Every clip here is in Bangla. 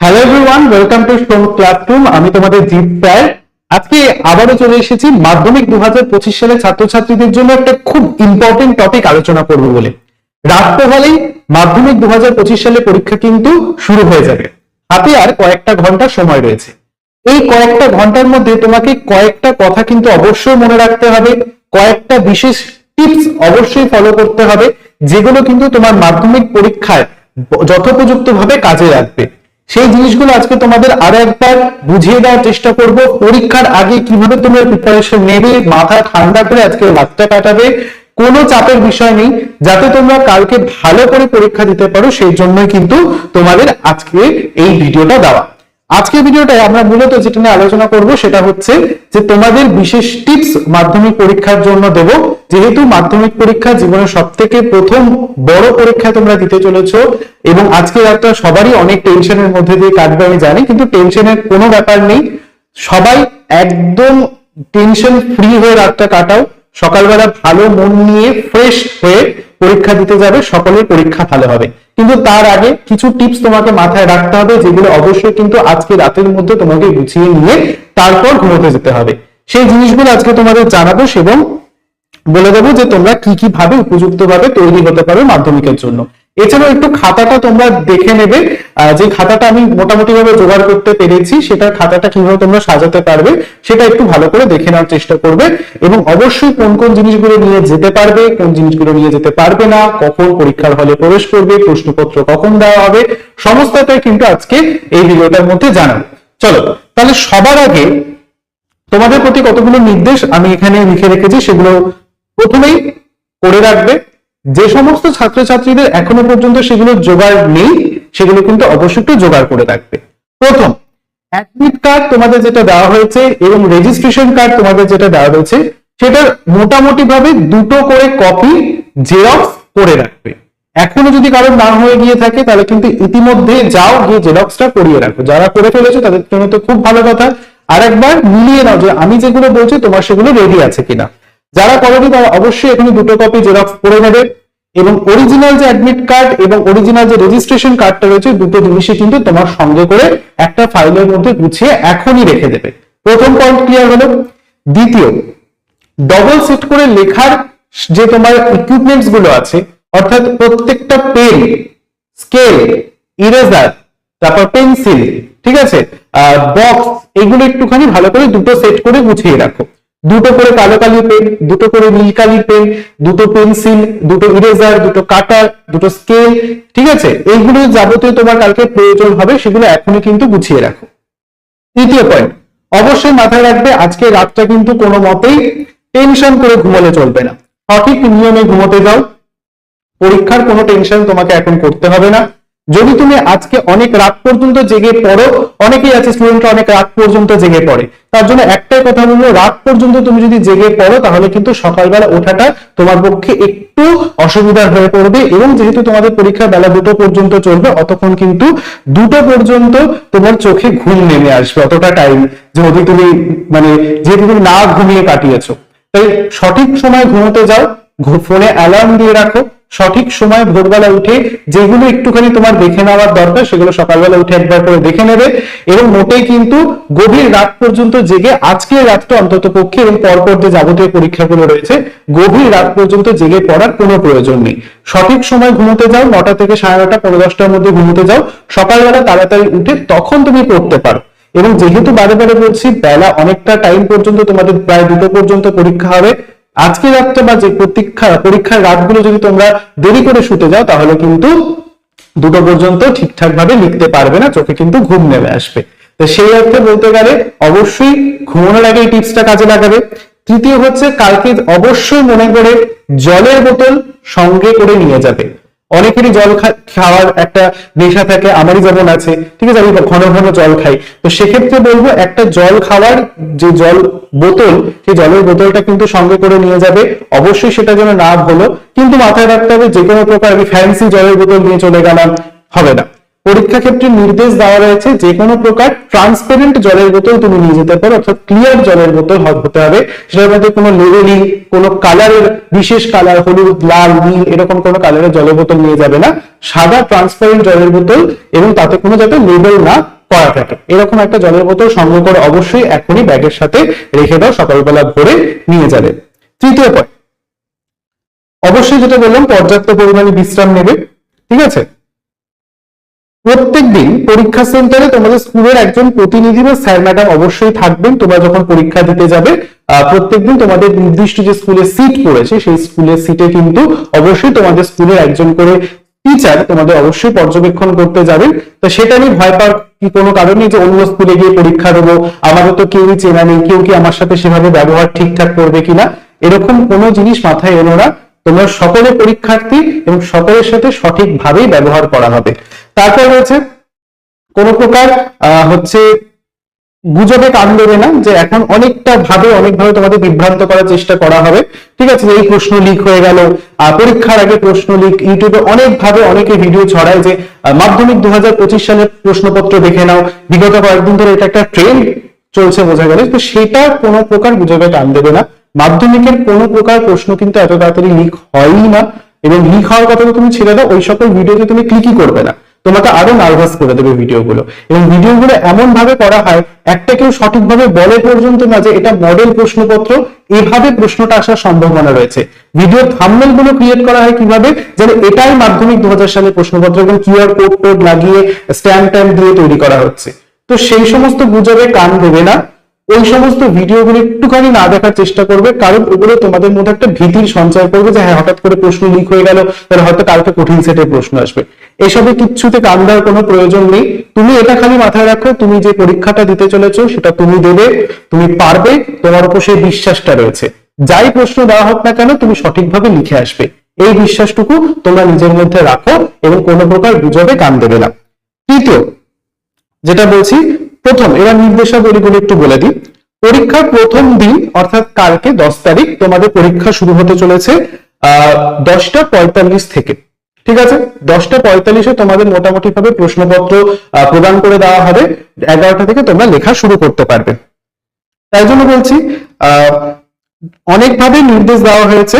Hello everyone welcome to Shram classroom আমি তোমাদের জিৎ স্যার। আজকে আবারও চলে এসেছি মাধ্যমিক দু সালে ছাত্রছাত্রীদের জন্য একটা খুব ইম্পর্টেন্ট টপিক আলোচনা করব বলে। রাখতে হলেই মাধ্যমিক দুহাজার পঁচিশ সালে পরীক্ষা কিন্তু শুরু হয়ে যাবে। হাতে আর কয়েকটা ঘণ্টা সময় রয়েছে। এই কয়েকটা ঘণ্টার মধ্যে তোমাকে কয়েকটা কথা কিন্তু অবশ্যই মনে রাখতে হবে, কয়েকটা বিশেষ টিপস অবশ্যই ফলো করতে হবে, যেগুলো কিন্তু তোমার মাধ্যমিক পরীক্ষায় যথোপযুক্ত ভাবে কাজে লাগবে। সেই জিনিসগুলো আজকে তোমাদের আরও একবার বুঝিয়ে দেওয়ার চেষ্টা করব। পরীক্ষার আগে কীভাবে তোমরা প্রিপারেশন নেবে, মাথা ঠান্ডা করে আজকে রাতটা কাটাবে, কোনো চাপের বিষয় নেই। যাতে তোমরা কালকে ভালো করে পরীক্ষা দিতে পারো, সেই জন্যই কিন্তু তোমাদের আজকে এই ভিডিওটা দেওয়া। আজকের ভিডিওটায় আমরা মূলত যেটা নিয়ে আলোচনা করব সেটা হচ্ছে যে তোমাদের বিশেষ টিপস মাধ্যমিক পরীক্ষার জন্য দেব। যেহেতু মাধ্যমিক পরীক্ষা জীবনের সব থেকে প্রথম বড় পরীক্ষা তোমরা দিতে চলেছো এবং আজকে রাতটা সবারই অনেক টেনশনের মধ্যে দিয়ে কাটবে, আমি জানি, কিন্তু টেনশনের কোনো ব্যাপার নেই। সবাই একদম টেনশন ফ্রি হয়ে রাতটা কাটাও। সকালবেলা ভালো মন নিয়ে ফ্রেশ হয়ে পরীক্ষা দিতে যাবে, সকলের পরীক্ষা ভালো হবে। কিন্তু তার আগে কিছু টিপস তোমাকে মাথায় রাখতে হবে, যেগুলো অবশ্যই কিন্তু আজকে রাতের মধ্যে তোমাকে গুছিয়ে নিয়ে তারপর ঘুমোতে যেতে হবে। সেই জিনিসগুলো আজকে তোমাদের জানাব এবং বলে দেবো যে তোমরা কি কি ভাবে উপযুক্ত ভাবে তৈরি হতে পারো মাধ্যমিকের জন্য। এছাড়াও একটু খাতাটা তোমরা দেখে নেবে যে খাতাটা আমি মোটামুটি ভাবে জোগাড় করতে পেরেছি সেটা খাতাটা কীভাবে তোমরা সাজাতে পারবে, সেটা একটু ভালো করে দেখে নেওয়ার চেষ্টা করবে এবং অবশ্যই কোন কোন জিনিসগুলো নিয়ে যেতে পারবে, কোন জিনিসগুলো নিয়ে যেতে পারবে না, কখন পরীক্ষার হলে প্রবেশ করবে, প্রশ্নপত্র কখন দেওয়া হবে সমস্তটাই কিন্তু আজকে এই ভিডিওটার মধ্যে জানাব। চলো, তাহলে সবার আগে তোমাদের প্রতি কতগুলো নির্দেশ আমি এখানে লিখে রেখেছি, সেগুলো প্রথমেই করে রাখবে। যে সমস্ত ছাত্রছাত্রীদের এখনও পর্যন্ত সেগুলো জোগাড় নেই, সেগুলো কিন্তু অবশ্যই একটু জোগাড় করে রাখবে। প্রথম অ্যাডমিট কার্ড তোমাদের যেটা দেওয়া হয়েছে এবং রেজিস্ট্রেশন কার্ড তোমাদের যেটা দেওয়া হয়েছে, সেটার মোটামুটি ভাবে দুটো করে কপি জেরক্স করে রাখবে। এখনও যদি কারোর না হয়ে গিয়ে থাকে, তাহলে কিন্তু ইতিমধ্যে যাও গিয়ে জেরক্সটা করিয়ে রাখো। যারা করে ফেলেছো, তাদের জন্য তো খুব ভালো কথা। আর একবার মিলিয়ে নাও যে আমি যেগুলো বলছি, তোমার সেগুলো রেডি আছে কিনা। যারা করেনি তারা অবশ্যই এখানে দুটো কপি জেরক্স করে নেবে এবং অরিজিনাল যে অ্যাডমিট কার্ড এবং অরিজিনাল যে রেজিস্ট্রেশন কার্ডটা রয়েছে, দুটো জিনিসই কিন্তু তোমার সঙ্গে করে একটা ফাইলের মধ্যে গুছিয়ে এখনই রেখে দেবে। প্রথম পয়েন্ট ক্লিয়ার হলো। দ্বিতীয় ডবল সেট করে লেখার যে তোমার ইকুইপমেন্টসগুলো আছে, অর্থাৎ প্রত্যেকটা পেন স্কেল ইরেজার তারপর পেন্সিল ঠিক আছে? বক্স এগুলো একটুখানি ভালো করে দুটো সেট করে গুছিয়ে রাখো। দুটো করে কালো কালি পেন দুটো করে নীল কালি পেন দুটো পেন্সিল দুটো ইরেজার দুটো কাটার দুটো স্কেল ঠিক আছে? এইগুলো যাবতীয় তোমার কালকে প্রয়োজন হবে, সেগুলো এখনই কিন্তু গুছিয়ে রাখো। তৃতীয় পয়েন্ট অবশ্যই মাথায় রাখবে, আজকে রাতটা কিন্তু কোনো মতেই টেনশন করে ঘুমোলে চলবে না। সঠিক নিয়মে ঘুমোতে যাও। পরীক্ষার কোনো টেনশন তোমাকে এখন করতে হবে না। যদি তুমি আজকে অনেক রাত পর্যন্ত জেগে পড়ো অনেকেই আছে স্টুডেন্টরা অনেক রাত পর্যন্ত জেগে পড়ে। তার জন্য একটাই কথা বলব, রাত পর্যন্ত তুমি যদি জেগে পড়ো, তাহলে কিন্তু সকালবেলা ওঠাটা তোমার পক্ষে একটু অসুবিধার হয়ে পড়বে এবং যেহেতু তোমাদের পরীক্ষা বেলা দুটো পর্যন্ত চলবে, অতক্ষণ কিন্তু দুটো পর্যন্ত তোমার চোখে ঘুম নেমে আসবে, অতটা টাইম যদি তুমি মানে যেহেতু তুমি না ঘুমিয়ে কাটিয়েছো। তাই সঠিক সময় ঘুমোতে যাও ফোনে অ্যালার্ম দিয়ে রাখো সঠিক সময় ভোরবেলা উঠে যেগুলো একটুখানি তোমার দেখে নেওয়ার দরকার, সেগুলো সকালবেলা উঠে একবার করে দেখে নেবে। এবং মোটেই কিন্তু গভীর রাত পর্যন্ত জেগে আজকের রাতটা অন্তত পক্ষে এবং পরপর যে যাবতীয় পরীক্ষাগুলো রয়েছে, গভীর রাত পর্যন্ত জেগে পড়ার কোনো প্রয়োজন নেই। সঠিক সময় ঘুমোতে যাও, নটা থেকে সাড়ে নটা পনেরো দশটার মধ্যে ঘুমোতে যাও। সকালবেলা তাড়াতাড়ি উঠে তখন তুমি পড়তে পারো। এবং যেহেতু বারে বারে বলছি বেলা অনেকটা টাইম পর্যন্ত তোমাদের প্রায় দুটো পর্যন্ত পরীক্ষা হবে। আজকে রাতটা বা যে প্রতীক্ষা, পরীক্ষার রাতগুলো যদি তোমরা দেরি করে শুতে যাও, তাহলে কিন্তু দুটো পর্যন্ত ঠিকঠাক ভাবে লিখতে পারবে না, চোখে কিন্তু ঘুম নেমে আসবে। তো সেই অর্থে বলতে গেলে অবশ্যই ঘুমানোর আগে এই টিপসটা কাজে লাগাবে। তৃতীয় হচ্ছে, কালকে অবশ্যই মনে করে জলের বোতল সঙ্গে করে নিয়ে যাবে। অনেকেরই জল খাওয়ার একটা নেশা থাকে, আমারই যেমন আছে, ঠিক আছে, আমি ঘন ঘন জল খাই। তো সেক্ষেত্রে বলব, একটা জল খাওয়ার যে জল বোতল, সেই জলের বোতলটা কিন্তু সঙ্গে করে নিয়ে যাবে। অবশ্যই সেটা যেন না হলো, কিন্তু মাথায় রাখতে হবে, যে কোনো প্রকার আমি ফ্যান্সি জলের বোতল নিয়ে চলে গেলাম, হবে না। পরীক্ষা ক্ষেত্রে নির্দেশ দেওয়া রয়েছে যে কোনো প্রকার ট্রান্সপারেন্ট জলের বোতল তুমি নিয়ে যেতে পারো অর্থাৎ ক্লিয়ার জলের বোতল হতে হবে। সেটার মধ্যে কোনো লেবেলিং, কোনো কালারের বিশেষ কালার হলুদ, লাল, নীল এরকম কোনো কালারের জলের বোতল নিয়ে যাবে না। সাদা ট্রান্সপারেন্ট জলের বোতল এবং তাতে কোনো যাতে লেবেল না করা থাকে। এরকম একটা জলের বোতল সংগ্রহ করে অবশ্যই এখনই ব্যাগের সাথে রেখে দাও, সকালবেলা ভরে নিয়ে যাবে। তৃতীয় পয়েন্ট অবশ্যই যেটা বললাম, পর্যাপ্ত পরিমাণে বিশ্রাম নেবে, ঠিক আছে? প্রত্যেকদিন পরীক্ষা সেন্টারে তোমাদের স্কুলের একজন প্রতিনিধি বা স্যার ম্যাডাম অবশ্যই থাকবেন। তোমরা যখন পরীক্ষা দিতে যাবে প্রত্যেকদিন তোমাদের নির্দিষ্ট যে স্কুলে সিট পড়েছে, সেই স্কুলের সিটে কিন্তু অবশ্যই তোমাদের স্কুলের একজন করে টিচার তোমাদের অবশ্যই পর্যবেক্ষণ করতে যাবেন। তো সেটা নিয়ে ভয় পাওয়ার কোনো কারণ নেই যে অন্য স্কুলে গিয়ে পরীক্ষা দেবো আমাদের তো কেউই চেনা নেই, কেউ কি আমার সাথে সেভাবে ব্যবহার ঠিকঠাক করবে কিনা? এরকম কোনো জিনিস মাথায় এনো না। তোমরা সকলে পরীক্ষার্থী এবং সকলের সাথে সঠিকভাবেই ব্যবহার করা হবে। তারপর রয়েছে কোন প্রকার হচ্ছে গুজবে কান দেবে না, যে এখন অনেকটা ভাবে, অনেকভাবে তোমাদের বিভ্রান্ত করার চেষ্টা করা হবে। ঠিক আছে, এই প্রশ্ন লিক হয়ে গেল। পরীক্ষার আগে প্রশ্ন লিক ইউটিউবে অনেক ভাবে অনেকে ভিডিও ছড়ায় যে মাধ্যমিক দুহাজার পঁচিশ সালের প্রশ্নপত্র দেখে নাও। বিগত কয়েকদিন ধরে এটা একটা ট্রেন্ড চলছে বোঝা গেল, তো সেটা কোনো প্রকার গুজবে কান দেবে না। মাধ্যমিকের কোনো প্রকার প্রশ্ন কিন্তু এত তাড়াতাড়ি লিক হয়ই না। এবং লিক হওয়ার কথা তুমি ছেড়ে দাও, ওই সকল ভিডিওতে তুমি ক্লিকই করবে না। তোমাকে আরও নার্ভাস করে দেবে ভিডিওগুলো এবং ভিডিওগুলো এমন ভাবে করা হয়, একটা কেউ সঠিকভাবে বলে পর্যন্ত না যে এটা মডেল প্রশ্নপত্র, এভাবে প্রশ্নটা আসার সম্ভাবনা রয়েছে। ভিডিও থাম্বনেলগুলো ক্রিয়েট করা হয় কীভাবে? যেন এটাই মাধ্যমিক দু সালের প্রশ্নপত্র এবং কিউআর কোড টোড লাগিয়ে স্ট্যাম্প ট্যাম্প দিয়ে তৈরি করা হচ্ছে। তো সেই সমস্ত গুজবে কান দেবে না। ওই সমস্ত ভিডিওগুলো একটুখানি না দেখার চেষ্টা করবে, কারণ ওগুলো তোমাদের মধ্যে একটা ভীতির সঞ্চয় করবে যে হ্যাঁ হঠাৎ করে প্রশ্ন লিক হয়ে গেল, তাহলে হয়তো কালকে কঠিন সেটের প্রশ্ন আসবে। এসবে কিচ্ছুতে কান দেওয়ার কোনো প্রয়োজন নেই। তুমি এটা খালি মাথায় রাখো, তুমি যে পরীক্ষাটা দিতে চলেছো সেটা তুমি দেবে, তুমি পারবে, তোমার উপর সেই বিশ্বাসটা রয়েছে। যাই প্রশ্ন দেওয়া হোক না কেন, তুমি সঠিকভাবে লিখে আসবে। এই বিশ্বাসটুকু তোমরা নিজের মধ্যে রাখো এবং কোনো প্রকার গুজবে কান দেবে না। তৃতীয়, যেটা বলছি, প্রথম, এবার নির্দেশাবলীগুলো একটু বলে দিই। পরীক্ষার প্রথম দিন, অর্থাৎ কালকে দশ তারিখ, তোমাদের পরীক্ষা শুরু হতে চলেছে, আহ, দশটা পঁয়তাল্লিশ থেকে। ঠিক আছে? দশটা পঁয়তাল্লিশে তোমাদের মোটামুটি ভাবে প্রশ্নপত্র প্রদান করে দেওয়া হবে। এগারোটা থেকে তোমরা লেখা শুরু করতে পারবে। তাই জন্য বলছি অনেকভাবে নির্দেশ দেওয়া হয়েছে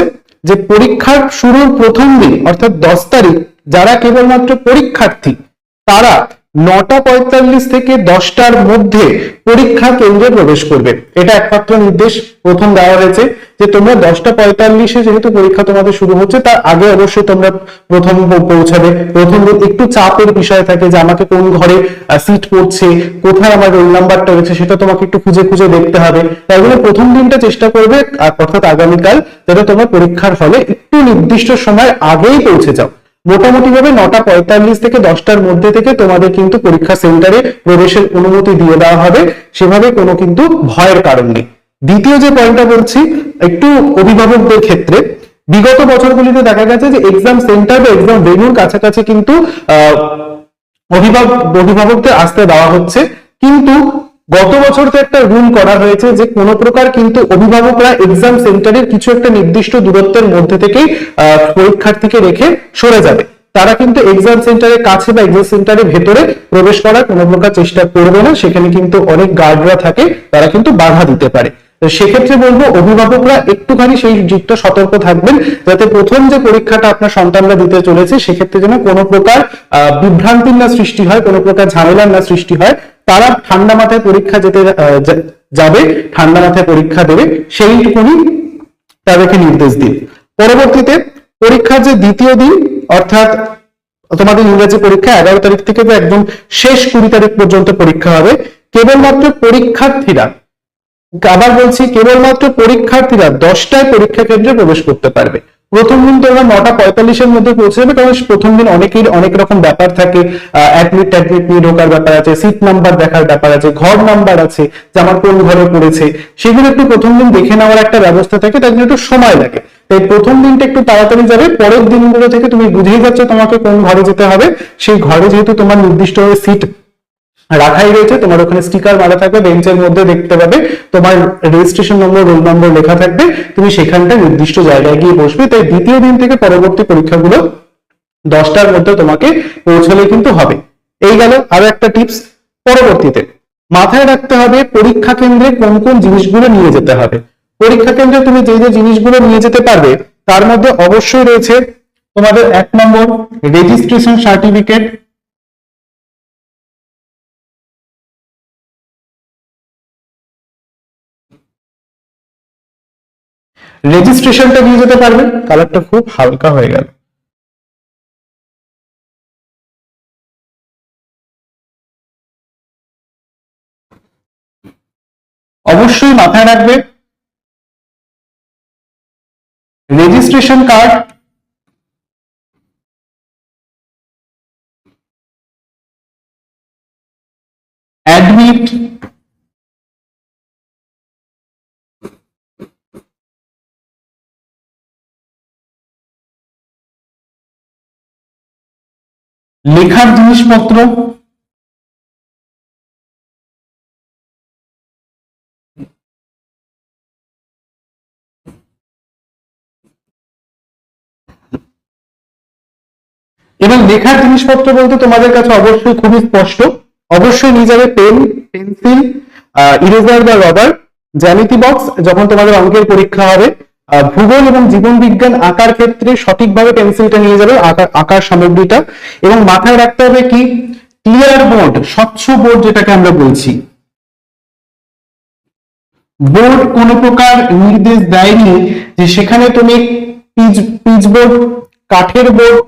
যে পরীক্ষার শুরুর প্রথম দিন, অর্থাৎ দশ তারিখ, যারা কেবলমাত্র পরীক্ষার্থী, তারা নটা পঁয়তাল্লিশ থেকে দশটার মধ্যে পরীক্ষা কেন্দ্রে প্রবেশ করবে। এটা একমাত্র নির্দেশ, প্রথম দেওয়া হয়েছে যে তোমরা দশটা পঁয়তাল্লিশে যেহেতু পরীক্ষা তোমাদের শুরু হচ্ছে, তার আগে অবশ্যই তোমরা প্রথম পৌঁছাবে। প্রথম একটু চাপের বিষয় থাকে যে আমাকে কোন ঘরে সিট পড়ছে, কোথায় আমার রোল নাম্বারটা রয়েছে সেটা তোমাকে একটু খুঁজে খুঁজে দেখতে হবে। তাই জন্য প্রথম দিনটা চেষ্টা করবে অর্থাৎ আগামীকাল, যাতে তোমার পরীক্ষার ফলে একটু নির্দিষ্ট সময় আগেই পৌঁছে যাও। মোটামুটি ভাবে নটা পঁয়তাল্লিশ থেকে দশটার মধ্যে থেকে তোমাদের কিন্তু পরীক্ষা সেন্টারে প্রবেশের অনুমতি দিয়ে দেওয়া হবে। সেভাবে কোনো কিন্তু ভয়ের কারণ নেই। দ্বিতীয় যে পয়েন্টটা বলছি, একটু অভিভাবকদের ক্ষেত্রে, বিগত বছরগুলিতে দেখা গেছে যে এক্সাম সেন্টার বা এক্সাম ভেন্যুর কাছাকাছি কিন্তু অভিভাবক অভিভাবকদের আসতে দেওয়া হচ্ছে। কিন্তু গত বছর তো একটা রুল করা হয়েছে যে কোনো প্রকার কিন্তু অভিভাবকরা এক্সাম সেন্টারের কিছু একটা নির্দিষ্ট দূরত্বের মধ্যে থেকেই পরীক্ষার্থীকে রেখে সরে যাবে। তারা কিন্তু এক্সাম সেন্টারের কাছে বা এক্সাম সেন্টারের ভেতরে প্রবেশ করার কোনো প্রকার চেষ্টা করবে না। সেখানে কিন্তু অনেক গার্ডরা থাকে, তারা কিন্তু বাধা দিতে পারে। সেক্ষেত্রে বলব, অভিভাবকরা একটুখানি সেই যুক্ত সতর্ক থাকবেন যাতে প্রথম যে পরীক্ষাটা আপনার সন্তানরা দিতে চলেছে, সেক্ষেত্রে যেন কোনো প্রকার বিভ্রান্তির না সৃষ্টি হয়, কোনো প্রকার ঝামেলার না সৃষ্টি হয়। তারা ঠান্ডা মাথায় পরীক্ষা যেতে যাবে, ঠান্ডা মাথায় পরীক্ষা দেবে, সেইটুকুনি তাদেরকে নির্দেশ দিন। পরবর্তীতে পরীক্ষার যে দ্বিতীয় দিন, অর্থাৎ তোমাদের ইংরেজি পরীক্ষা এগারো তারিখ থেকে একদম শেষ কুড়ি তারিখ পর্যন্ত পরীক্ষা হবে, কেবলমাত্র পরীক্ষার্থীরা আবার বলছি, কেবলমাত্র পরীক্ষার্থীরা দশটায় পরীক্ষা কেন্দ্রে প্রবেশ করতে পারবে। প্রথম দিন তোমরা নটা পঁয়তাল্লিশের মধ্যে পৌঁছে যাবে, কারণ প্রথম দিন অনেকের অনেক রকম ব্যাপার থাকে। অ্যাডমিট ট্যাডমিট নিয়ে ঢোকার ব্যাপার আছে সিট নাম্বার দেখার ব্যাপার আছে, ঘর নাম্বার আছে যে আমার কোন ঘরে পড়েছে। সেগুলো একটু প্রথম দিন দেখে নেওয়ার একটা ব্যবস্থা থাকে, তার জন্য একটু সময় লাগে। তাই প্রথম দিনটা একটু তাড়াতাড়ি যাবে, পরের দিনগুলো থেকে তুমি বুঝেই যাচ্ছ তোমাকে কোন ঘরে যেতে হবে। সেই ঘরে যেহেতু তোমার নির্দিষ্টভাবে সিট রাখাই রয়েছে, তোমার ওখানে স্টিকার মারা থাকবে, বেঞ্চের মধ্যে দেখতে পাবে, তোমার রেজিস্ট্রেশন নম্বর রোল নম্বর লেখা থাকবে, তুমি সেখানটা নির্দিষ্ট জায়গায় গিয়ে বসবে, তাই দ্বিতীয় দিন থেকে পরবর্তী পরীক্ষাগুলো দশটার মধ্যে তোমাকে পৌঁছলে কিন্তু হবে। এই গেল আরও একটা টিপস পরবর্তীতে। মাথায় রাখতে হবে, পরীক্ষা কেন্দ্রে কোন কোন জিনিসগুলো নিয়ে যেতে হবে। পরীক্ষা কেন্দ্রে তুমি যে যে জিনিসগুলো নিয়ে যেতে পারবে, তার মধ্যে অবশ্যই রয়েছে তোমাদের এক নম্বর রেজিস্ট্রেশন সার্টিফিকেট রেজিস্ট্রেশনটা নিয়ে যেতে পারবে। কালারটা খুব হালকা হয়ে গেল। অবশ্যই মাথায় রাখবে। রেজিস্ট্রেশন কার্ড অ্যাডমিট লেখার জিনিসপত্র? এবং লেখার জিনিসপত্র বলতে তোমাদের কাছে অবশ্যই খুবই স্পষ্ট। অবশ্যই নিয়ে যাবে পেন, পেন্সিল ইরেজার বা রবার জ্যামিতি বক্স যখন তোমাদের অঙ্কের পরীক্ষা হবে। ভূগোল এবং জীবন বিজ্ঞান আঁকার ক্ষেত্রে সঠিকভাবে পেন্সিলটা নিয়ে যাবে আঁকার সামগ্রীটা। এবং মাথায় রাখতে হবে কি? ক্লিয়ার বোর্ড স্বচ্ছ বোর্ড যেটাকে আমরা বলছি। বোর্ড কোনো প্রকার নির্দেশ দেয়নি যে সেখানে তুমি পিচ পিচ বোর্ড কাঠের বোর্ড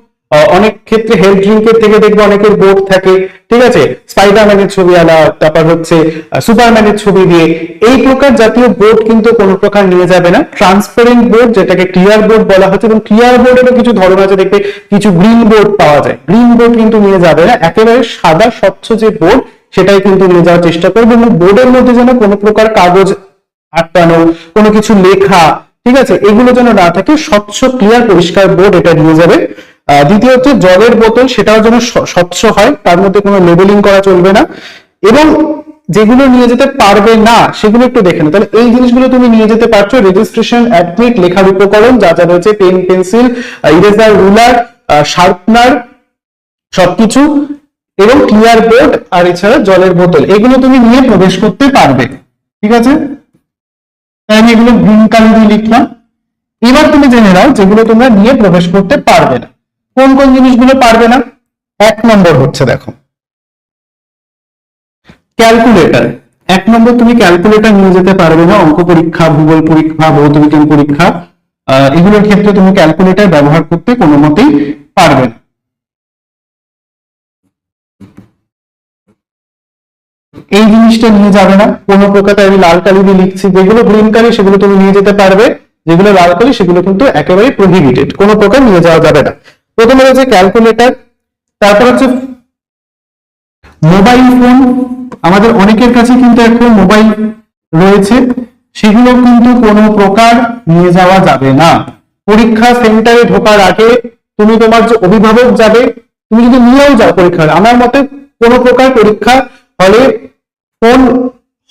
অনেক ক্ষেত্রে হেলথ ড্রিঙ্কের থেকে দেখবে অনেকের বোর্ড থাকে। ঠিক আছে? স্পাইডারম্যানের ছবি আলা তারপর হচ্ছে সুপারম্যানের ছবি দিয়ে। এই প্রকার জাতীয় বোর্ড কিন্তু কোনো প্রকার নিয়ে যাবে না। ট্রান্সপারেন্ট বোর্ড যেটাকে ক্লিয়ার বোর্ড বলা হচ্ছে, এবং ক্লিয়ার বোর্ডেরও কিছু ধরন আছে দেখবে কিছু গ্রিন বোর্ড পাওয়া যায়। গ্রিন বোর্ড কিন্তু নিয়ে যাবে না। একেবারে সাদা, স্বচ্ছ যে বোর্ড সেটাই কিন্তু নিয়ে যাওয়ার চেষ্টা করবে, এবং বোর্ডের মধ্যে যেন কোনো প্রকার কাগজ আটকানো, কোনো কিছু লেখা, ঠিক আছে? এগুলো যেন না থাকে, স্বচ্ছ ক্লিয়ার পরিষ্কার বোর্ড এটা নিয়ে যাবে। দ্বিতীয় হচ্ছে জলের বোতল, সেটাও যেন স্ব- স্বচ্ছ হয়, তার মধ্যে কোনো লেবেলিং করা চলবে না। এবং যেগুলো নিয়ে যেতে পারবে না, সেগুলো একটু দেখে নাও। তাহলে এই জিনিসগুলো তুমি নিয়ে যেতে পারছ রেজিস্ট্রেশন অ্যাডমিট লেখার উপকরণ, যা যা রয়েছে pen pencil eraser ruler sharpener সবকিছু, এবং ক্লিয়ার বোর্ড আর এছাড়া জলের বোতল। এগুলো তুমি নিয়ে প্রবেশ করতে পারবে। ঠিক আছে? আমি এগুলো গ্রিন কালার দিয়ে লিখলাম। এবার তুমি জেনে নাও, যেগুলো তোমরা নিয়ে প্রবেশ করতে পারবে না। কোন কোন জিনিসগুলো পারবে না? এক নম্বর হচ্ছে দেখো। ক্যালকুলেটর। এক নম্বর তুমি ক্যালকুলেটর নিয়ে যেতে পারবে না, অঙ্ক পরীক্ষা, ভূগোল পরীক্ষা ভৌত বিজ্ঞান পরীক্ষা এগুলোর ক্ষেত্রে তুমি ক্যালকুলেটর ব্যবহার করতে কোনো মতেই পারবে না। এই জিনিসটা নিয়ে যাবে না। কোনো প্রকার আমি লাল কালি দিয়ে লিখছি, যেগুলো গ্রিন কালি, সেগুলো তুমি নিয়ে যেতে পারবে। যেগুলো লাল কালি, সেগুলো কিন্তু একেবারে প্রহিবিটেড। কোনো প্রকার নিয়ে যাওয়া যাবে না। প্রথমে রয়েছে ক্যালকুলেটর তারপর হচ্ছে মোবাইল ফোন। আমাদের অনেকের কাছে কিন্তু এখন মোবাইল রয়েছে সেগুলো কিন্তু কোনো প্রকার নিয়ে যাওয়া যাবে না। পরীক্ষা সেন্টারে ঢোকার আগে তুমি তোমার যে অভিভাবক যাবে তুমি যদি নিয়েও যাও পরীক্ষা হলে, আমার মতে কোনো প্রকার পরীক্ষা হলে ফোন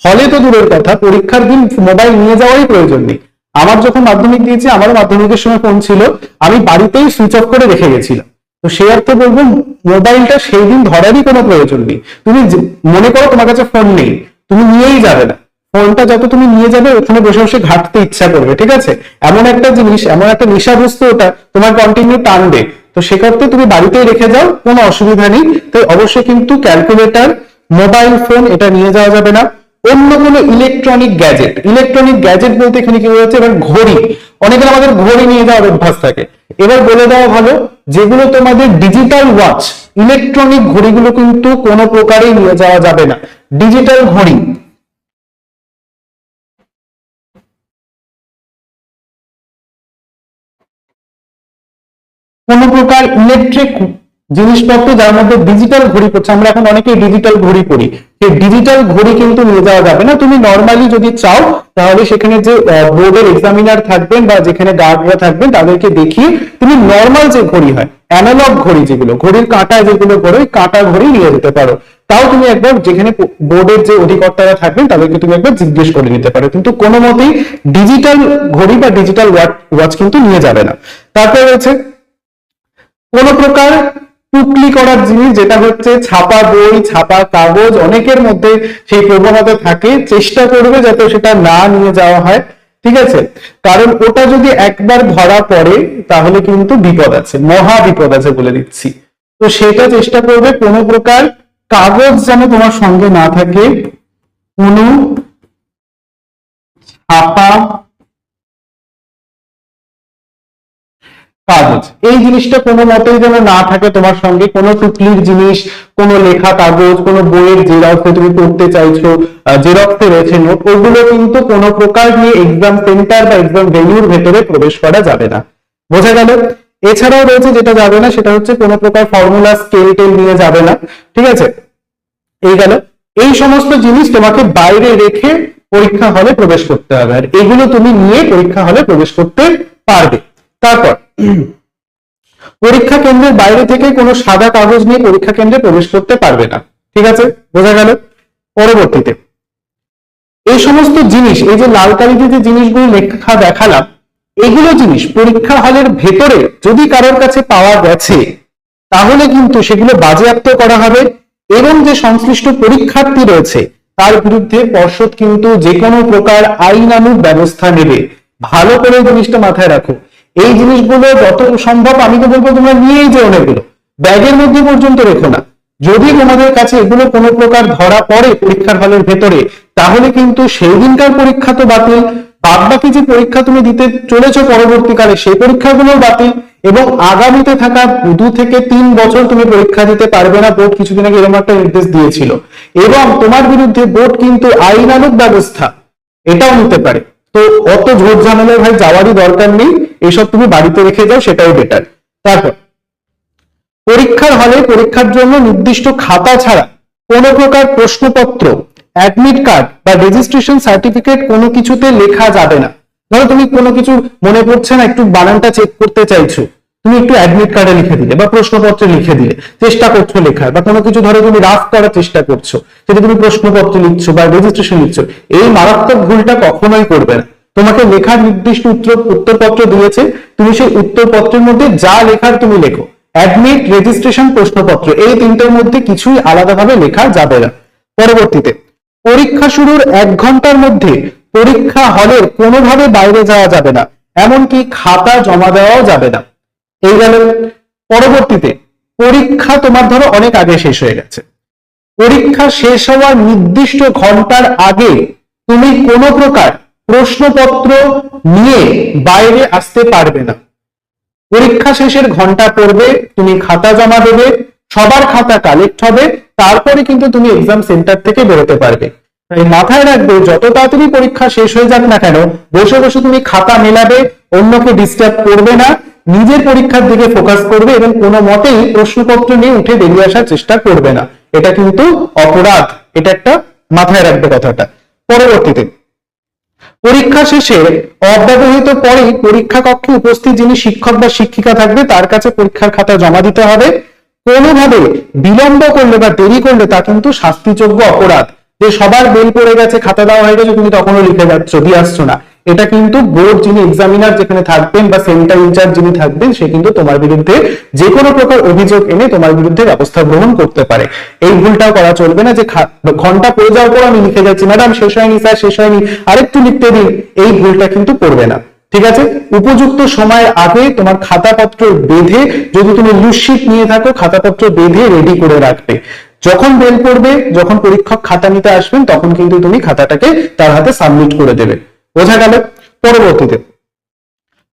হলে তো দূরের কথা পরীক্ষার দিন মোবাইল নিয়ে যাওয়ারই প্রয়োজন নেই। আমার যখন মাধ্যমিক দিয়েছি, আমারও মাধ্যমিকের সময় ফোন ছিল। আমি বাড়িতেই সুইচ অফ করে রেখে গেছিলাম। তো সেই অর্থে বলব, মোবাইলটা সেই দিন ধরারই কোনো প্রয়োজন নেই। তুমি মনে করো তোমার কাছে ফোন নেই, তুমি নিয়েই যাবে না। ফোনটা যত তুমি নিয়ে যাবে, ওখানে বসে বসে ঘাটতে ইচ্ছা করবে, ঠিক আছে? এমন একটা জিনিস, এমন একটা নেশাগ্রস্ত ওটা তোমার কন্টিনিউ টানবে। তো সেক্ষেত্রে তুমি বাড়িতেই রেখে যাও, কোনো অসুবিধা নেই। তাই অবশ্যই কিন্তু ক্যালকুলেটর মোবাইল ফোন এটা নিয়ে যাওয়া যাবে না। অন্য কোনো ইলেকট্রনিক গ্যাজেট ইলেকট্রনিক গ্যাজেট বলতে এখানে কি বলেছে এবার ঘড়ি। অনেকের আমাদের ঘড়ি নিয়ে যাওয়ার অভ্যাস থাকে। এবার বলে দেওয়া ভালো, যেগুলো তোমাদের ডিজিটাল ওয়াচ ইলেকট্রনিক ঘড়িগুলো কিন্তু কোনো প্রকারেই নিয়ে যাওয়া যাবে না। ডিজিটাল ঘড়ি। কোন প্রকার ইলেকট্রিক জিনিসপত্র যার মধ্যে ডিজিটাল ঘড়ি পড়ছে, আমরা এখন অনেকে ডিজিটাল ঘড়ি পড়ি। ডিজিটাল ঘড়ি কিন্তু নিয়ে যাওয়া যাবে না। তুমি নর্মালি যদি চাও, তাহলে সেখানে যে বোর্ডের এক্সামিনার থাকবেন বা যেখানে গার্ডরা থাকবেন, তাদেরকে দেখিয়ে তুমি নর্মাল যে ঘড়ি হয় অ্যানালগ ঘড়ি যেগুলো, ঘড়ির কাঁটা যেগুলো ঘড়ি কাঁটা ঘড়ি নিয়ে যেতে পারো। তাও তুমি একবার যেখানে বোর্ডের যে অধিকর্তারা থাকবেন, তাদেরকে তুমি একবার জিজ্ঞেস করে নিতে পারো। কিন্তু কোনো মতেই ডিজিটাল ঘড়ি বা ডিজিটাল ওয়াচ কিন্তু নিয়ে যাবে না। তারপরে রয়েছে কোন প্রকার টুকলি করার জিনিস যেটা হচ্ছে ছাপা বই, ছাপা কাগজ, অনেকের মধ্যে সেই প্রবণতা থাকে। চেষ্টা করবে যাতে সেটা না নিয়ে যাওয়া হয়। ঠিক আছে? কারণ ওটা যদি একবার ধরা পড়ে, তাহলে কিন্তু বিপদ আছে, মহা বিপদ আছে বলে দিচ্ছি। তো সেটা চেষ্টা করবে কোনো প্রকার কাগজ যেন তোমার সঙ্গে না থাকে। কোনো ছাপা কাগজ এই জিনিসটা কোনো মতেই যেন না থাকে তোমার সঙ্গে। কোনো টুকলির জিনিস, কোনো লেখা কাগজ, কোনো বইয়ের জেরক্স তুমি পড়তে চাইছো জেরক্সে রয়েছে নোট, ওগুলো কিন্তু কোনো প্রকার নিয়ে এক্সাম সেন্টার বা এক্সাম ভেন্যুর ভেতরে প্রবেশ করা যাবে না। বোঝা গেল? এছাড়াও রয়েছে যেটা যাবে না, সেটা হচ্ছে কোনো প্রকার ফর্মুলা স্কেল টেল নিয়ে যাবে না। ঠিক আছে? এই গেল। এই সমস্ত জিনিস তোমাকে বাইরে রেখে পরীক্ষা হলে প্রবেশ করতে হবে। আর এগুলো তুমি নিয়ে পরীক্ষা হলে প্রবেশ করতে পারবে। তারপর পরীক্ষা কেন্দ্রের বাইরে থেকে কোনো সাদা কাগজ নিয়ে পরীক্ষা কেন্দ্রে প্রবেশ করতে পারবে না। ঠিক আছে? বোঝা গেল? পরবর্তীতে। এই সমস্ত জিনিস, এই যে লাল কালিতে যে জিনিসগুলো লেখা দেখালাম, এগুলো জিনিস পরীক্ষা হলের ভেতরে যদি কারোর কাছে পাওয়া গেছে, তাহলে কিন্তু সেগুলো বাজেয়াপ্ত করা হবে এবং যে সংশ্লিষ্ট পরীক্ষার্থী রয়েছে, তার বিরুদ্ধে পর্ষদ কিন্তু যে কোনো প্রকার আইনানুগ ব্যবস্থা নেবে। ভালো করে জিনিসটা মাথায় রাখো। এই জিনিসগুলো যত সম্ভব আমি তো বলব তোমরা নিয়েই যেও না এগুলো। ব্যাগের মধ্যে পর্যন্ত রেখো না। যদি তোমাদের কাছে এগুলো কোনো প্রকার ধরা পড়ে পরীক্ষার হলের ভেতরে, তাহলে কিন্তু সেই দিনকার পরীক্ষা তো বাতিল। বাদ বাকি যে পরীক্ষা তুমি দিতে চলেছো পরবর্তীকালে, সেই পরীক্ষাগুলো বাতিল। এবং আগামীতে থাকা দু থেকে তিন বছর তুমি পরীক্ষা দিতে পারবে না, বোর্ড কিছুদিন আগে এরকম একটা নির্দেশ দিয়েছিল। এবং তোমার বিরুদ্ধে বোর্ড কিন্তু আইনানুগ ব্যবস্থা, এটাও নিতে পারে। তো অত ঝোট ঝামেলায় ভাই যাওয়ারই দরকার নেই। এসব তুমি বাড়িতে রেখে যাও, সেটাই বেটার তারপর, পরীক্ষার হলে পরীক্ষার জন্য নির্দিষ্ট খাতা ছাড়া কোন প্রকার প্রশ্নপত্র অ্যাডমিট কার্ড বা রেজিস্ট্রেশন সার্টিফিকেট কোনো কিছুতে লেখা যাবে না। ধরো তুমি কোনো কিছু মনে পড়ছে না, একটু বানানটা চেক করতে চাইছো। তুমি একটু অ্যাডমিট কার্ডে লিখে দিলে বা প্রশ্নপত্রে লিখে দিলে, চেষ্টা করছ লেখার বা কোনো কিছু ধরো তুমি রাফ করার চেষ্টা করছ, সেটা তুমি প্রশ্নপত্র লিখছো বা রেজিস্ট্রেশন লিখছো, এই মারাত্মক ভুলটা কখনোই করবে না। তোমাকে লেখার নির্দিষ্ট উত্তর, উত্তরপত্র দিয়েছে, তুমি সেই উত্তরপত্রের মধ্যে যা লেখার তুমি লেখো। অ্যাডমিট রেজিস্ট্রেশন প্রশ্নপত্র, এই তিনটার মধ্যে কিছুই আলাদাভাবে লেখা যাবে না। পরবর্তীতে, পরীক্ষা শুরুর এক ঘণ্টার মধ্যে পরীক্ষা হলের কোনোভাবে বাইরে যাওয়া যাবে না, এমনকি খাতা জমা দেওয়াও যাবে না। এই গেল। পরবর্তীতে পরীক্ষা তোমার ধরো অনেক আগে শেষ হয়ে গেছে। পরীক্ষা শেষ হওয়ার নির্দিষ্ট ঘণ্টার আগে তুমি কোনো প্রকার প্রশ্নপত্র নিয়ে বাইরে আসতে পারবে না। পরীক্ষা শেষের ঘণ্টা পড়বে, তুমি খাতা জমা দেবে, সবার খাতা কালেক্ট হবে, তারপরে কিন্তু তুমি এক্সাম সেন্টার থেকে বেরোতে পারবে। তাই মাথায় রাখবে, যত তাড়াতাড়ি পরীক্ষা শেষ হয়ে যাক না কেন, বসে বসে তুমি খাতা মেলাবে, অন্যকে ডিস্টার্ব করবে না নিজের পরীক্ষার দিকে ফোকাস করবে এবং কোনো মতেই প্রশ্নপত্র নিয়ে উঠে বেরিয়ে আসার চেষ্টা করবে না। এটা কিন্তু অপরাধ। এটা একটা মাথায় রাখবে কথাটা। পরবর্তীতে, পরীক্ষা শেষে অব্যবহিত পরেই পরীক্ষা কক্ষে উপস্থিত যিনি শিক্ষক বা শিক্ষিকা থাকবে, তার কাছে পরীক্ষার খাতা জমা দিতে হবে। কোনোভাবে বিলম্ব করলে বা দেরি করলে তা কিন্তু শাস্তিযোগ্য অপরাধ। যে সবার বেল পড়ে গেছে, খাতা দেওয়া হয়ে গেছে, তুমি তখনও লিখে যাচ্ছ, দিয়ে আসছো না। এটা কিন্তু বোর্ড যিনি এক্সামিনার যেখানে থাকবেন বা সেন্টার ইনচার্জ যিনি থাকবেন, সে কিন্তু তোমার বিরুদ্ধে যে কোনো প্রকার অভিযোগ এনে তোমার বিরুদ্ধে ব্যবস্থা গ্রহণ করতে পারে। এই ভুলটাও করা চলবে না যে ঘণ্টা পড়ে যাওয়ার পর আমি লিখে যাচ্ছি, ম্যাডাম, শেষ হয়নি স্যার, শেষ হয়নি। আরেকটু লিখতে দিন, এই ভুলটা কিন্তু করবে না। ঠিক আছে? উপযুক্ত সময়ের আগে তোমার খাতাপত্র বেঁধে যদি তুমি লুসশিট নিয়ে থাকো, খাতাপত্র বেঁধে রেডি করে রাখবে। যখন বেল পড়বে, যখন পরীক্ষক খাতা নিতে আসবেন, তখন কিন্তু তুমি খাতাটাকে তার হাতে সাবমিট করে দেবে। বোঝা গেল পরবর্তীতে।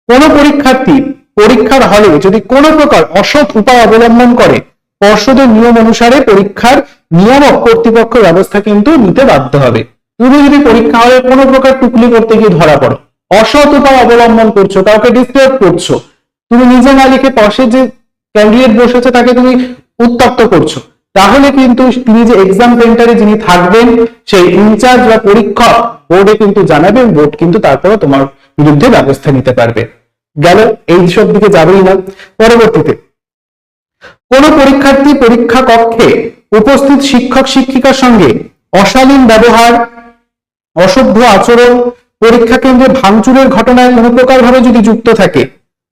কোন পরীক্ষার্থী পরীক্ষার হলে যদি কোনো প্রকার অসৎ উপায় অবলম্বন করে, পর্ষদের নিয়ম অনুসারে পরীক্ষার নিয়ামক কর্তৃপক্ষ ব্যবস্থা কিন্তু নিতে বাধ্য হবে। তুমি যদি পরীক্ষা হলে কোনো প্রকার টুকলি করতে গিয়ে ধরা পড়ো, অসৎ উপায় অবলম্বন করছ, কাউকে ডিস্টার্ব করছ, তুমি নিজে না লিখে পাশে যে ক্যান্ডিডেট বসেছে তাকে তুমি উত্তপ্ত করছ তাহলে কিন্তু তিনি যে এক্সাম সেন্টারে যিনি থাকবেন, সেই ইনচার্জ বা পরীক্ষক বোর্ডে কিন্তু জানাবেন বোর্ড কিন্তু তারপরে তোমার বিরুদ্ধে ব্যবস্থা নিতে পারবে। গেল, এই সব দিকে যাবেই না। পরবর্তীতে, কোন পরীক্ষার্থী পরীক্ষা কক্ষে উপস্থিত শিক্ষক শিক্ষিকার সঙ্গে অশালীন ব্যবহার, অসভ্য আচরণ, পরীক্ষা কেন্দ্রে ভাঙচুরের ঘটনায় কোনো প্রকার ভাবে যদি যুক্ত থাকে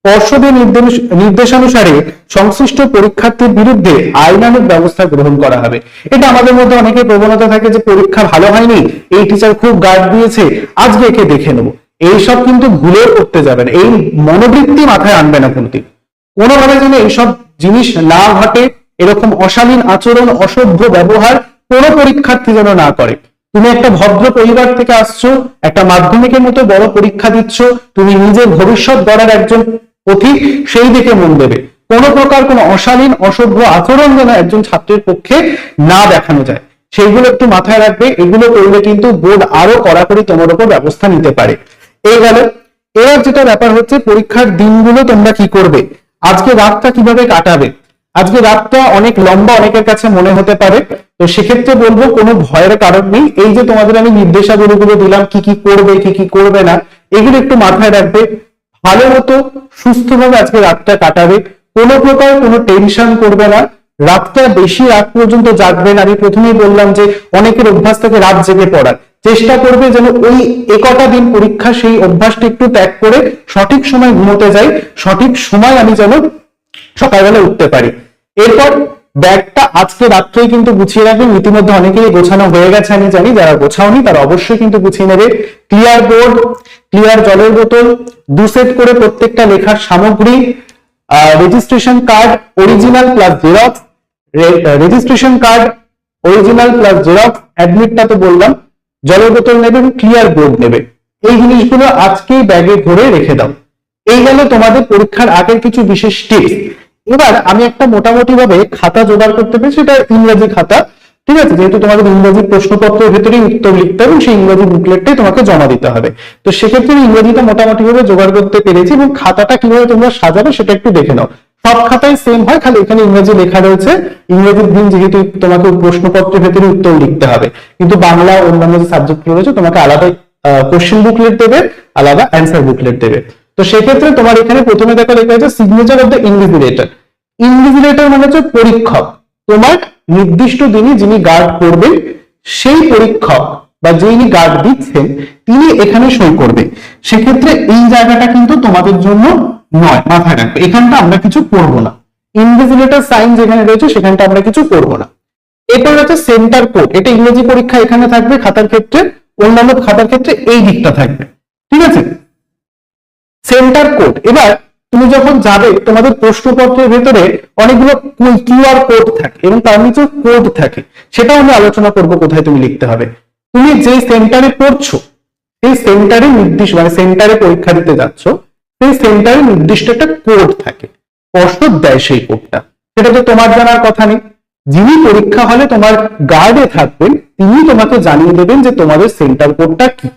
পর্ষদের নির্দেশ- নির্দেশানুসারে সংশ্লিষ্ট পরীক্ষার্থীর বিরুদ্ধে আইনানুগ ব্যবস্থা গ্রহণ করা হবে। এটা আমাদের মধ্যে অনেকের প্রবণতা থাকে যে পরীক্ষা ভালো হয়নি, এই টিচার খুব গার্ড দিয়েছে, আজকে একে দেখে নেব। এইসব কিন্তু ভুলেও করতে যাবে না। এই মনোবৃত্তি মাথায় আনবে না কোনোদিন। কোনোভাবে যেন এইসব জিনিস না ঘটে, এরকম অশালীন আচরণ, অসভ্য ব্যবহার কোনো পরীক্ষার্থী যেন না করে। তুমি একটা ভদ্র পরিবার থেকে আসছো, একটা মাধ্যমিকের মতো বড় পরীক্ষা দিচ্ছ, তুমি নিজের ভবিষ্যৎ গড়ার একজন পথিক সেই দিকে মন দেবে। কোনো প্রকার কোনো অশালীন, অসভ্য আচরণ যেন একজন ছাত্রের পক্ষে না দেখানো যায়। সেইগুলো একটু মাথায় রাখবে, এগুলো করলে কিন্তু বোর্ড আরও কড়াকড়ি তোমার উপর ব্যবস্থা নিতে পারে। এই গেল এবার যেটা ব্যাপার হচ্ছে, পরীক্ষার দিনগুলো তোমরা কি করবে? আজকে রাতটা কীভাবে কাটাবে? আজকে রাতটা অনেক লম্বা, অনেকের কাছে মনে হতে পারে। তো সেক্ষেত্রে বলব, কোনো ভয়ের কারণ নেই। এই যে তোমাদের আমি নির্দেশাবলীগুলো দিলাম, কি কি করবে, কি কি করবে না, এগুলো একটু মাথায় রাখবে। ভালো মতো সুস্থভাবে আজকে রাতটা কাটাবে। কোনো প্রকার কোনো টেনশন করবে না। রাতটা বেশি রাত পর্যন্ত জাগবে না। আমি প্রথমেই বললাম যে অনেকের অভ্যাস থেকে রাত জেগে পড়ার। চেষ্টা করবে যেন ওই একটা দিন পরীক্ষা সেই অভ্যাসটা একটু ত্যাগ করে সঠিক সময় ঘুমোতে যাই। সঠিক সময় আমি যেন সকালবেলা উঠতে পারি। এরপর ব্যাগটা আজকে রাত্রেই কিন্তু গুছিয়ে রাখবেন। ইতিমধ্যে অনেকেই গোছানো হয়ে গেছে, আমি জানি যারা গোছাওনি, তারা অবশ্যই কিন্তু গুছিয়ে নেবে। ক্লিয়ার বোর্ড ক্লিয়ার জলের বোতল, দু সেট করে প্রত্যেকটা লেখার সামগ্রী registration card original plus xerox registration card original plus xerox অ্যাডমিটটা তো বললাম। জলের বোতল নেবে এবং ক্লিয়ার বোর্ড নেবে এই জিনিসগুলো আজকেই ব্যাগে ভরে রেখে দাও। এই গেল তোমাদের পরীক্ষার আগের কিছু বিশেষ টিপস এবার আমি একটা মোটামুটি ভাবে খাতা জোগাড় করতে পেরেছি সেটা ইংরেজি খাতা, ঠিক আছে? যেহেতু তোমাদের ইংরেজি প্রশ্নপত্রের ভেতরেই উত্তর লিখতে হবে, সেই ইংরেজি বুকলেটটাই তোমাকে জমা দিতে হবে। তো সেক্ষেত্রে ইংরেজিটা মোটামুটি ভাবে জোগাড় করতে পেরেছি এবং খাতাটা কীভাবে তোমরা সাজাবে সেটা একটু দেখে নাও। সব খাতায় সেম হয়, খালি এখানে ইংরেজি লেখা রয়েছে। ইংরেজির দিন যেহেতু তোমাকে প্রশ্নপত্রের ভেতরে উত্তর লিখতে হবে। কিন্তু বাংলা অন্যান্য যে সাবজেক্ট রয়েছে, তোমাকে আলাদা কোশ্চেন বুকলেট দেবে, আলাদা অ্যান্সার বুকলেট দেবে। তো সেক্ষেত্রে তোমার এখানে প্রথমে দেখো লেখা আছে signature of the invigilator invigilator মানে হচ্ছে পরীক্ষক। তোমার নির্দিষ্ট দিনে যিনি গার্ড করবেন, সেই পরীক্ষক বা যিনি গার্ড দিচ্ছেন, তিনি এখানে সই করবে। সেক্ষেত্রে এই জায়গাটা কিন্তু তোমাদের জন্য নয়, মাথায় রাখবে। এখানটা আমরা কিছু করব না। ইনভিজিলেটর সাইন যেখানে রয়েছে, সেখানটা আমরা কিছু করব না। এরপর হচ্ছে সেন্টার কোড এটা ইংরেজি পরীক্ষা এখানে থাকবে, খাতার ক্ষেত্রে, অন্যান্য খাতার ক্ষেত্রে এই দিকটা থাকবে। ঠিক আছে? সেন্টার কোড এবার তুমি যখন যাবে, তোমাদের প্রশ্নপত্রের ভেতরে অনেকগুলো কিউআর কোড থাকে এবং তার নিচে কোড থাকে। সেটাও আমি আলোচনা করব কোথায় তুমি লিখতে হবে। তুমি যে সেন্টারে পড়ছো, সেই সেন্টারে নির্দিষ্ট মানে সেন্টারে পরীক্ষা দিতে যাচ্ছ, সেই সেন্টারে নির্দিষ্ট একটা কোড থাকে। পর্ষদ দেয় সেই কোডটা সেটা তো তোমার জানার কথা নেই। যিনি পরীক্ষা হলে তোমার গার্ডে থাকবেন তিনি তোমাকে জানিয়ে দেবেন যে তোমাদের সেন্টার কোডটা কি।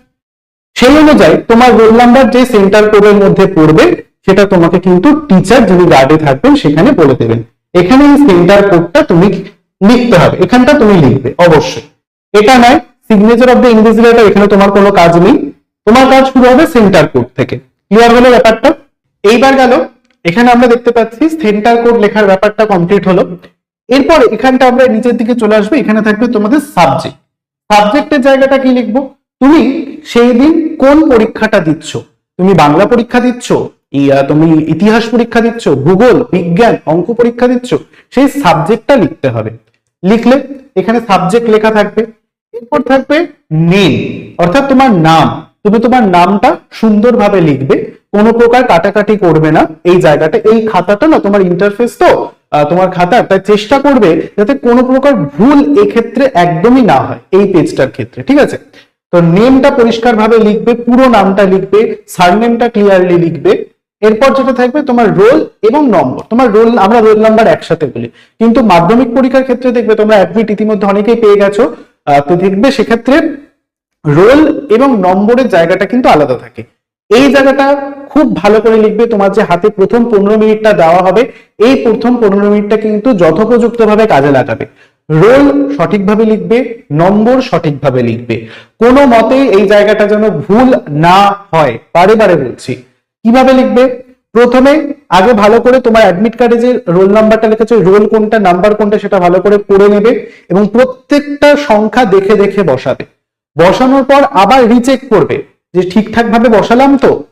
সেই অনুযায়ী তোমার রোল নাম্বার যে সেন্টার কোডের মধ্যে পড়বে, সেটা তোমাকে কিন্তু টিচার যিনি গার্ডে থাকবেন, সেখানে বলে দেবেন। এখানে এই সেন্টার কোডটা তুমি লিখতে হবে। এখানটা তুমি লিখবে, অবশ্যই। এটা নয় সিগনেচার অফ দ্য ইনভিজিলেটর এখানে তোমার কোনো কাজ নেই। তোমার কাজ শুরু হবে সেন্টার কোড থেকে। ক্লিয়ার হলো ব্যাপারটা? এইবার গেল, এখানে আমরা দেখতে পাচ্ছি সেন্টার কোড লেখার ব্যাপারটা কমপ্লিট হলো। এরপর এখানটা আমরা নিচের দিকে চলে আসব, এখানে থাকবে তোমাদের সাবজেক্ট সাবজেক্টের জায়গাটা কি লিখব? তুমি সেই দিন কোন পরীক্ষাটা দিচ্ছ? তুমি বাংলা পরীক্ষা দিচ্ছ? ইয়া, তুমি ইতিহাস পরীক্ষা দিচ্ছ? ভূগোল, বিজ্ঞান, অঙ্ক পরীক্ষা দিচ্ছ? সেই সাবজেক্টটা লিখতে হবে। লিখলে এখানে সাবজেক্ট লেখা থাকবে, এরপর থাকবে নেম অর্থাৎ তোমার নাম। তুমি তোমার নামটা সুন্দরভাবে লিখবে, কোনো প্রকার কাটাকাটি করবে না এই জায়গাটা, এই খাতাটা না, তোমার ইন্টারফেস তো তোমার খাতা, তাই চেষ্টা করবে যাতে কোনো প্রকার ভুল এক্ষেত্রে একদমই না হয়, এই পেজটার ক্ষেত্রে, ঠিক আছে? তো নেমটা পরিষ্কার ভাবে লিখবে, পুরো নামটা লিখবে সারনেমটা ক্লিয়ারলি লিখবে, এরপর যেটা থাকবে তোমার রোল এবং নম্বর তোমার রোল আমরা রোল নাম্বার একসাথে বলি। কিন্তু মাধ্যমিক পরীক্ষার ক্ষেত্রে দেখবে তোমরা অ্যাডমিট ইতিমধ্যে অনেকেই পেয়ে গেছো। তো দেখবে সেক্ষেত্রে রোল এবং নম্বরের জায়গাটা কিন্তু আলাদা থাকে। এই জায়গাটা খুব ভালো করে লিখবে তোমার যে হাতে প্রথম পনেরো মিনিটটা দেওয়া হবে, এই প্রথম পনেরো মিনিটটা কিন্তু যথোপযুক্ত ভাবে কাজে লাগাবে। রোল সঠিকভাবে লিখবে, নম্বর সঠিকভাবে লিখবে। কোনো মতে এই জায়গাটা যেন ভুল না হয়। বারে বারে বলছি। কীভাবে লিখবে? প্রথমে আগে ভালো করে তোমার অ্যাডমিট কার্ডে যে রোল নাম্বারটা লিখেছে রোল কোনটা নাম্বার কোনটা সেটা ভালো করে পড়ে নেবে এবং প্রত্যেকটা সংখ্যা দেখে দেখে বসাবে। বসানোর পর আবার রিচেক করবে যে ঠিকঠাক ভাবে বসালাম তো?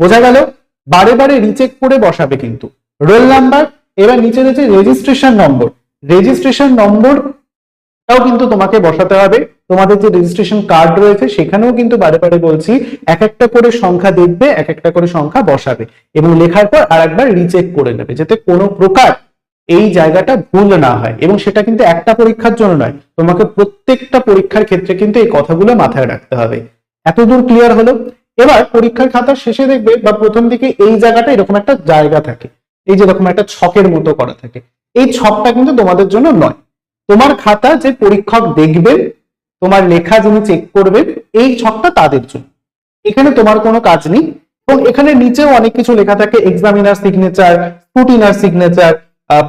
বোঝা গেল? বারে বারে রিচেক করে বসাবে কিন্তু। রোল নাম্বার এবার নিচে রয়েছে রেজিস্ট্রেশন নম্বর রেজিস্ট্রেশন নম্বরটাও কিন্তু তোমাকে বসাতে হবে। তোমাদের যে রেজিস্ট্রেশন কার্ড রয়েছে, সেখানেও কিন্তু বারে বারে বলছি, এক একটা করে সংখ্যা দেখবে, এক একটা করে সংখ্যা বসাবে এবং লেখার পর আর একবার রিচেক করে নেবে যাতে কোনো প্রকার এই জায়গাটা ভুল না হয় এবং সেটা কিন্তু একটা পরীক্ষার জন্য নয়, তোমাকে প্রত্যেকটা পরীক্ষার ক্ষেত্রে কিন্তু এই কথাগুলো মাথায় রাখতে হবে। এতদূর ক্লিয়ার হলো? এবার পরীক্ষার খাতার শেষে দেখবে বা প্রথম দিকে এই জায়গাটা এরকম একটা জায়গা থাকে, এই যে এরকম একটা ছকের মতো করা থাকে। এই ছকটা কিন্তু তোমাদের জন্য নয়। তোমার খাতা যে পরীক্ষক দেখবেন তোমার লেখা যিনি চেক করবেন এই ছকটা তাদের জন্য। এখানে তোমার কোনো কাজ নেই। এবং এখানে নিচেও অনেক কিছু লেখা থাকে examiner signature scrutineer signature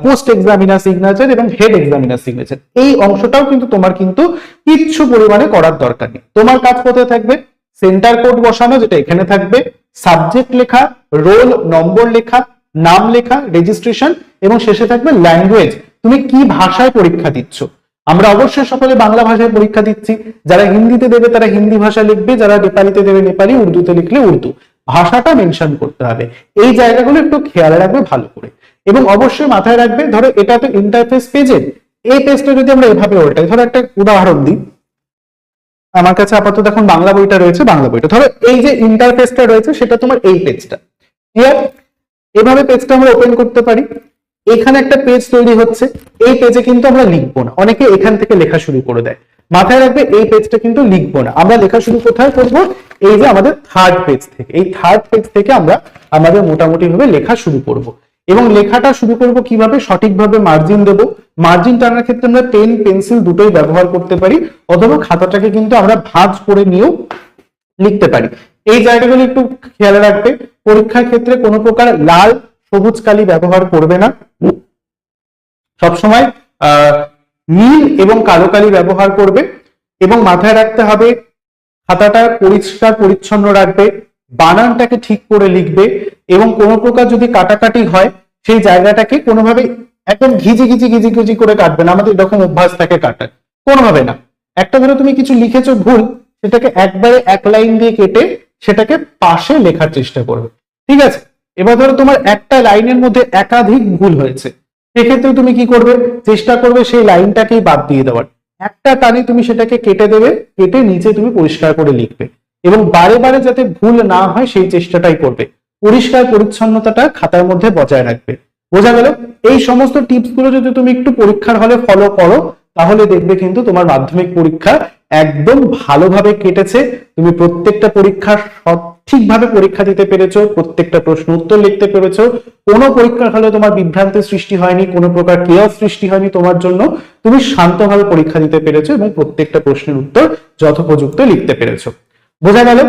post examiner signature এবং হেড এক্সামিনার সিগনেচার এই অংশটাও কিন্তু তোমার কিন্তু কিচ্ছু পরিমাণে করার দরকার নেই। তোমার কাজ কোথায় থাকবে? সেন্টার কোড বসানো, যেটা এখানে থাকবে। সাবজেক্ট লেখা রোল নম্বর লেখা নাম লেখা রেজিস্ট্রেশন এবং শেষে থাকবে ল্যাঙ্গুয়েজ তুমি কি ভাষায় পরীক্ষা দিচ্ছ? আমরা অবশ্যই সকলে বাংলা ভাষায় পরীক্ষা দিচ্ছি। যারা হিন্দিতে দেবে তারা হিন্দি ভাষা লিখবে, যারা নেপালিতে দেবে নেপালি, উর্দুতে লিখলে উর্দু। ভাষাটা মেনশন করতে হবে। এই জায়গাগুলো একটু খেয়াল রাখবে ভালো করে। এবং অবশ্যই মাথায় রাখবে, ধরো এটা তো ইন্টারফেস পেজের এই পেজটা যদি আমরা এভাবে উল্টাই, ধরো একটা উদাহরণ দিই। আমার কাছে আপাতত এখন বাংলা বইটা রয়েছে, বাংলা বইটা। ধরো এই যে ইন্টারফেসটা রয়েছে, সেটা তোমার এই পেজটা ক্লিয়ার এভাবে পেজটা আমরা ওপেন করতে পারি। এখানে একটা পেজ তৈরি হচ্ছে। এই পেজে কিন্তু আমরা লিখব না। অনেকে এখান থেকে লেখা শুরু করে দেয়। মাথায় রাখবে, এই পেজটা কিন্তু লিখব না। আমরা লেখা শুরু কোথায় করব? এই যে আমাদের থার্ড পেজ থেকে। এই থার্ড পেজ থেকে আমরা আমাদের মোটামুটি ভাবে লেখা শুরু করব। এবং লেখাটা শুরু করব কীভাবে? সঠিকভাবে মার্জিন দেব। মার্জিন টানার ক্ষেত্রে আমরা পেন পেন্সিল দুটোই ব্যবহার করতে পারি। অথবা খাতাটাকে কিন্তু আমরা ভাঁজ করে নিয়েও লিখতে পারি। এই জায়গাগুলো একটু খেয়াল রাখবে। পরীক্ষার ক্ষেত্রে কোনো প্রকার লাল, সবুজ কালি ব্যবহার করবে না। সবসময়, আহ, নীল এবং কালো কালি ব্যবহার করবে এবং মাথায় রাখতে হবে, খাতাটা পরিষ্কার, পরিচ্ছন্ন রাখবে, বানানটাকে ঠিক করে লিখবে এবং কোনো প্রকার যদি কাটাকাটি হয়, সেই জায়গাটাকে কোনোভাবে একদম ঘিজি ঘিজি ঘিজি ঘিজি করে কাটবে না। আমাদের এরকম অভ্যাস থাকে কাটার। কোনোভাবে না। একটা ধরো তুমি কিছু লিখেছো ভুল, সেটাকে একবারে এক লাইন দিয়ে কেটে সেটাকে পাশে লেখার চেষ্টা করবে। ঠিক আছে? এবার ধরো তোমার একটা লাইনের মধ্যে একাধিক ভুল হয়েছে। সেক্ষেত্রে তুমি কি করবে? চেষ্টা করবে সেই লাইনটাকেই বাদ দিয়ে দেওয়ার। একটা টানে তুমি সেটাকে কেটে দেবে, কেটে নিচে তুমি পরিষ্কার করে লিখবে। এবং বারে বারে যাতে ভুল না হয়, সেই চেষ্টাটাই করবে। পরিষ্কার পরিচ্ছন্নতাটা খাতার মধ্যে বজায় রাখবে। বোঝা গেল? এই সমস্ত টিপসগুলো যদি তুমি একটু পরীক্ষার হলে ফলো করো, তাহলে দেখবে কিন্তু তোমার মাধ্যমিক পরীক্ষা একদম ভালোভাবে কেটেছে। তুমি প্রত্যেকটা পরীক্ষা সঠিকভাবে পরীক্ষা দিতে পেরেছ, প্রত্যেকটা প্রশ্ন উত্তর লিখতে পেরেছ। কোনো পরীক্ষার হলে তোমার বিভ্রান্তির সৃষ্টি হয়নি, কোনো প্রকার কেয়াস সৃষ্টি হয়নি তোমার জন্য। তুমি শান্তভাবে পরীক্ষা দিতে পেরেছ এবং প্রত্যেকটা প্রশ্নের উত্তর যথোপযুক্ত লিখতে পেরেছ। বোঝা গেল,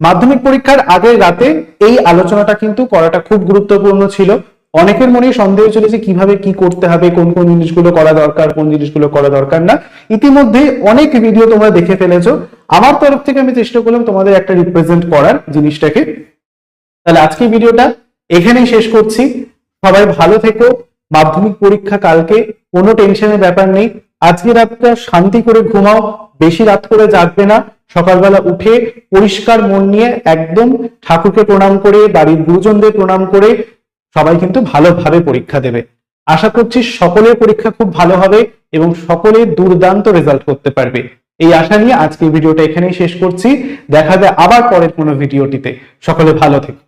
মাধ্যমিক পরীক্ষার আগের রাতে এই আলোচনাটা কিন্তু করাটা খুব গুরুত্বপূর্ণ ছিল। অনেকের মনে সন্দেহ চলেছে কীভাবে কি করতে হবে, কোন কোন জিনিসগুলো করা দরকার, কোন জিনিসগুলো করা দরকার না। ইতিমধ্যে অনেক ভিডিও তোমরা দেখে ফেলেছো। আমার তরফ থেকে আমি চেষ্টা করলাম তোমাদের একটা রিপ্রেজেন্ট করার জিনিসটাকে। তাহলে আজকে ভিডিওটা এখানেই শেষ করছি। সবাই ভালো থেকো। মাধ্যমিক পরীক্ষা কালকে, কোনো টেনশনের ব্যাপার নেই। আজকে রাতটা শান্তি করে ঘুমাও, বেশি রাত করে জাগবে না। সকালবেলা উঠে পরিষ্কার মন নিয়ে একদম ঠাকুরকে প্রণাম করে, বাড়ির গুরুজনদের প্রণাম করে সবাই কিন্তু ভালোভাবে পরীক্ষা দেবে। আশা করছি সকলের পরীক্ষা খুব ভালো হবে এবং সকলে দুর্দান্ত রেজাল্ট করতে পারবে। এই আশা নিয়ে আজকে ভিডিওটা এখানেই শেষ করছি। দেখা যায় আবার পরের কোনো ভিডিওটিতে। সকলে ভালো থেকো।